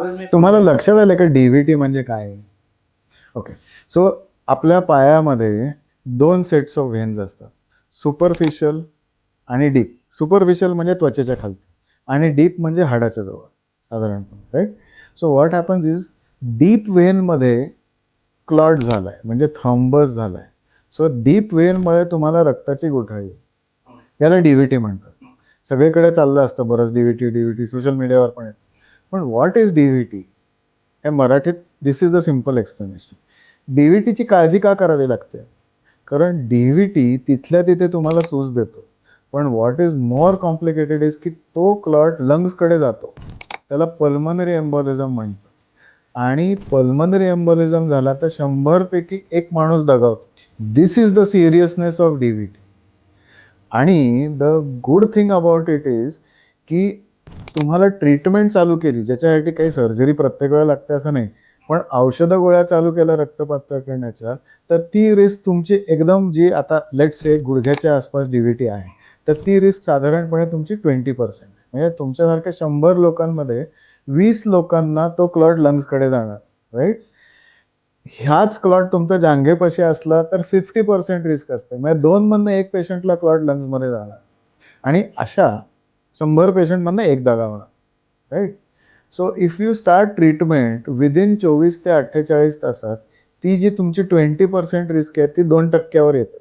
तुम्हाला लक्षात आलं का डीव्हीटी म्हणजे काय? ओके सो आपल्या पायामध्ये दोन सेट्स ऑफ व्हेन्स असतात. सुपरफिशियल आणि डीप सुपरफिशियल म्हणजे त्वचेच्या खालती आणि डीप म्हणजे हाडाच्या जवळ साधारणपणे right so what happens is deep व्हेनमध्ये clot झालाय म्हणजे थ्रॉम्बस झालाय. सो डीप व्हेनमुळे तुम्हाला रक्ताची गुठळी याला डीव्हीटी म्हणतात. सगळीकडे चाललं असतं बरंच डीव्हीटी डीव्हीटी सोशल मीडियावर पण येतं. पण व्हॉट इज डीव्हीटी हे मराठीत this is a simple explanation डीव्हीटीची काळजी का करावी लागते? कारण डीव्हीटी तिथल्या तिथे तुम्हाला सूज देतो. पण what is more complicated is की तो क्लॉट लंग्सकडे जातो. त्याला पल्मनरी एम्बॉलिझम म्हणतात. आणि पल्मनरी एम्बॉलिझम झाला तर शंभरपैकी एक माणूस दगावतो. This is the seriousness of DVT आणि the good thing about it is की तुम्हाला ट्रीटमेंट चालू केली ज्याच्यासाठी काही सर्जरी प्रत्येक वेळा लागते असं नाही पण औषधं गोळ्या चालू केल्या रक्त पातळ करण्याच्या तर ती रिस्क तुमची एकदम जी आता लेट से गुडघ्याच्या आसपास डीव्हीटी आहे तर ती रिस्क साधारणपणे तुमची ट्वेंटी पर्सेंट म्हणजे तुमच्यासारख्या शंभर लोकांमध्ये वीस लोकांना तो क्लॉट लंग्सकडे जाणार राईट ह्याच क्लॉट तुमचा जांघेपाशी असला तर फिफ्टी पर्सेंट रिस्क असते. म्हणजे दोनमधनं एक पेशंटला क्लॉट लंग्समध्ये जाणार. आणि अशा शंभर पेशंटमधनं एकदा गावणार right so if you start treatment within चोवीस ते अठ्ठेचाळीस तासात ती जी तुमची ट्वेंटी पर्सेंट रिस्क आहे ती दोन टक्क्यावर येते.